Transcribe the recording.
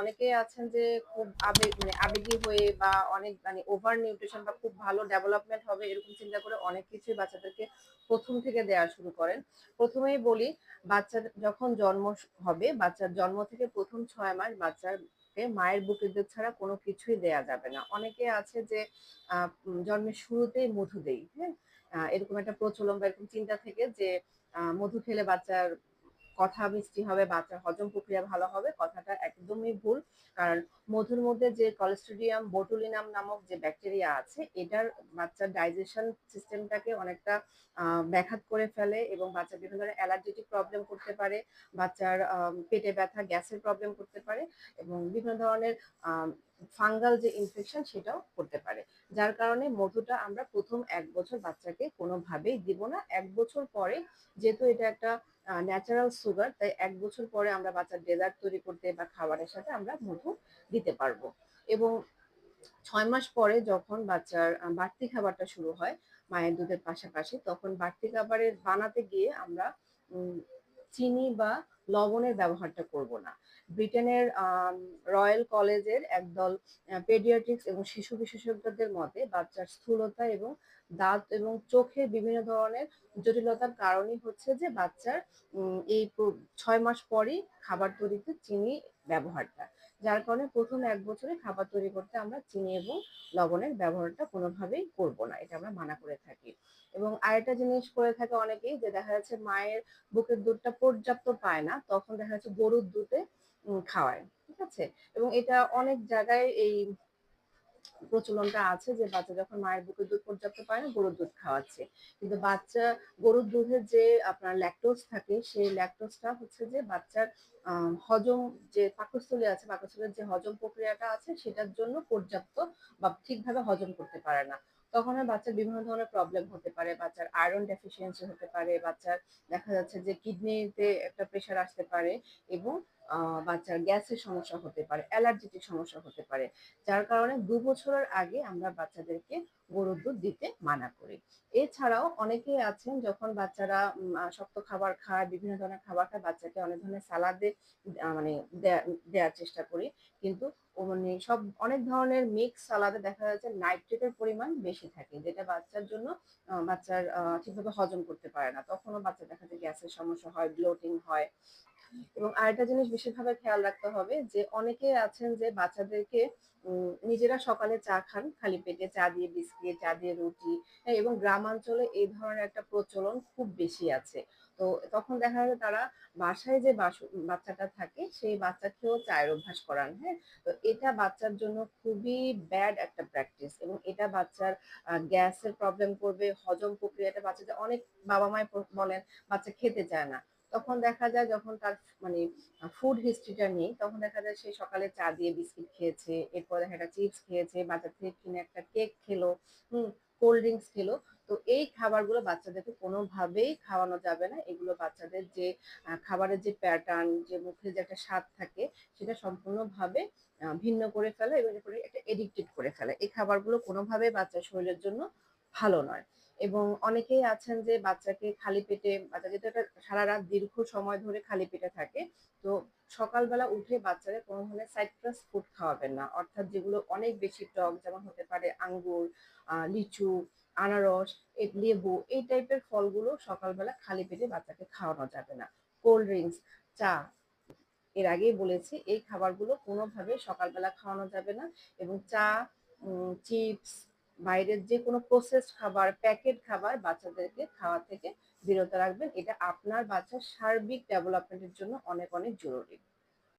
অনেকেই আছেন যে খুব আবেগ মানে আবেগী হয়ে বা অনেক মানে ওভার নিউট্রিশন বা খুব ভালো ডেভেলপমেন্ট হবে এরকম চিন্তা করে অনেক কিছুই বাচ্চাদেরকে প্রথম থেকে দেওয়া শুরু করেন। প্রথমেই বলি, বাচ্চার যখন জন্ম হবে, বাচ্চার জন্ম থেকে প্রথম ছয় মাস বাচ্চার মায়ের বুকের দুধ ছাড়া কোনো কিছুই দেয়া যাবে না। অনেকে আছে যে জন্মের শুরুতেই মধু দেই হ্যাঁ? এরকম একটা প্রচলন বা এরকম চিন্তা থেকে যে মধু খেলে বাচ্চার কথা মিষ্টি হবে, বাচ্চার হজম প্রক্রিয়া ভালো হবে, কথাটা একদমই ভুল। কারণ মধুর মধ্যে যে কলেস্ট্রিডিয়াম বোটুলিনাম নামক যে ব্যাকটেরিয়া আছে, এটার বাচ্চার ডাইজেশন সিস্টেমটাকে অনেকটা ব্যাঘাত করে ফেলে এবং বাচ্চা বিভিন্ন ধরনের অ্যালার্জেটিক প্রবলেম করতে পারে, বাচ্চার পেটে ব্যথা, গ্যাসের প্রবলেম করতে পারে এবং বিভিন্ন ধরনের ফাঙ্গাল যে ইনফেকশন সেটাও করতে পারে। যার কারণে মধুটা আমরা প্রথম এক বছর বাচ্চাকে কোনোভাবেই দিব না। এক বছর পরে যেহেতু এটা একটা ন্যাচারাল সুগার তাই এক বছর পরে আমরা বাচ্চার ডেজার্ট তৈরি করতে বা খাবারের সাথে আমরা মধু দিতে পারব। এবং ছয় মাস পরে যখন বাচ্চার বাড়তি খাবারটা শুরু হয় মায়ের দুধের পাশাপাশি, তখন বাড়তি খাবারের বানাতে গিয়ে আমরা চিনি বা লবণের ব্যবহারটা করব না। ব্রিটেনের রয়্যাল কলেজের একদল পেডিয়াট্রিক্স এবং শিশু বিশেষজ্ঞদের মতে বাচ্চার স্থূলতা এবং দাঁত এবং চোখের বিভিন্ন ধরনের জটিলতার কারণই হচ্ছে যে বাচ্চার এই ছয় মাস পরই খাবার তৈরিতে চিনি ব্যবহারটা। যার কারণে প্রথম এক বছরে খাবার তৈরি করতে আমরা চিনি এবং লবণের ব্যবহারটা কোনোভাবেই করব না, এটা আমরা মানা করে থাকি। এবং আরেকটা জিনিস করে থাকে অনেকেই যে দেখা যাচ্ছে মায়ের বুকের দুধটা পর্যাপ্ত পায় না, তখন দেখা যাচ্ছে গরুর দুধে খাওয়ায়, ঠিক আছে? এবং এটা অনেক জায়গায় এই প্রচলনটা আছে যে বাচ্চা যখন মায়ের বুকের দুধ পর্যাপ্ত পায় না, গরুর দুধ খাওয়াচ্ছে। কিন্তু বাচ্চা, গরুর দুধের যে আপনার ল্যাকটোজ থাকে, সেই ল্যাকটোজটা হচ্ছে যে বাচ্চার হজম যে পাকস্থলী আছে, পাকস্থলীর যে হজম প্রক্রিয়াটা আছে, সেটার জন্য পর্যাপ্ত বা ঠিকভাবে হজম করতে পারে না। তখন বাচ্চার বিভিন্ন ধরনের প্রবলেম হতে পারে, বাচ্চার আয়রন ডেফিসিয়েন্সি হতে পারে, বাচ্চার দেখা যাচ্ছে যে কিডনিতে একটা প্রেশার আসতে পারে এবং বাচ্চার গ্যাসের সমস্যা হতে পারে অ্যালার্জিটিক সমস্যা হতে পারে, যার কারণে দু বছরের আগে আমরা বাচ্চাদেরকে গরুর দুধ দিতে মানা করি। এছাড়াও অনেকেই আছেন যখন বাচ্চারা শক্ত খাবার খায়, বিভিন্ন ধরনের খাবার খায়, বাচ্চাকে অনেক ধরনের সালাদে মানে দেওয়ার চেষ্টা করি। কিন্তু মানে সব, অনেক ধরনের মিক্স সালাদে দেখা যাচ্ছে নাইট্রেটের পরিমাণ বেশি থাকে, যেটা বাচ্চার জন্য বাচ্চার ঠিকভাবে হজম করতে পারে না। তখনও বাচ্চা দেখা যায় গ্যাসের সমস্যা হয়, ব্লোটিং হয় এবং আরেকটা জিনিস বিশেষভাবে খেয়াল রাখতে হবে যে অনেকে আছেন যে বাচ্চাদেরকে নিজেরা সকালে চা খান খালি পেটে চা দিয়ে বিস্কিট চা দিয়ে রুটি হ্যাঁ, এবং গ্রামাঞ্চলে এই ধরনের একটা প্রচলন খুব বেশি আছে। তো তখন দেখা যায় তারা বাসায় যে বাচ্চাটা থাকে সেই বাচ্চাকেও চায়ের অভ্যাস করান হ্যাঁ। তো এটা বাচ্চার জন্য খুবই ব্যাড একটা প্র্যাকটিস এবং এটা বাচ্চার গ্যাসের প্রবলেম করবে হজম প্রক্রিয়াটা বাচ্চাদের অনেক বাবা মায় বলেন বাচ্চা খেতে চায় না। তখন দেখা যায় যখন তার মানে ফুড হিস্ট্রিটা নেই, তখন দেখা যায় সে সকালে চা দিয়ে বিস্কিট খেয়েছে, এরপর দেখা একটা চিপস খেয়েছে, বাজার থেকে কিনে একটা কেক খেলো, হুম কোল্ড ড্রিঙ্কস খেলো। তো এই খাবারগুলো বাচ্চাদেরকে কোনোভাবেই খাওয়ানো যাবে না। এগুলো বাচ্চাদের যে খাবারের যে প্যাটার্ন যে মুখে যে একটা স্বাদ থাকে, সেটা সম্পূর্ণভাবে ভিন্ন করে ফেলে এবং একটা এডিক্টেড করে ফেলে। এই খাবারগুলো কোনোভাবে বাচ্চার শরীরের জন্য ভালো নয়। এবং অনেকেই আছেন যে বাচ্চাকে খালি পেটে বাচ্চা যেহেতু একটা সারা রাত দীর্ঘ সময় ধরে খালি পেটে থাকে, তো সকালবেলা উঠে বাচ্চাদের কোনো ধরনের সাইট্রাস ফুড খাওয়াবেন না। অর্থাৎ যেগুলো অনেক বেশি টক, যেমন হতে পারে আঙ্গুর লিচু, আনারস লেবু, এই টাইপের ফলগুলো সকালবেলা খালি পেটে বাচ্চাকে খাওয়ানো যাবে না। কোল্ড ড্রিঙ্কস, চা, এর আগেই বলেছি, এই খাবারগুলো কোনোভাবে সকালবেলা খাওয়ানো যাবে না এবং চা চিপস বাইরের যে কোনো প্রসেসড খাবার প্যাকেট খাবার বাচ্চাদেরকে খাওয়া থেকে বিরত রাখবেন। এটা আপনার বাচ্চার সার্বিক ডেভেলপমেন্টের জন্য অনেক অনেক জরুরি।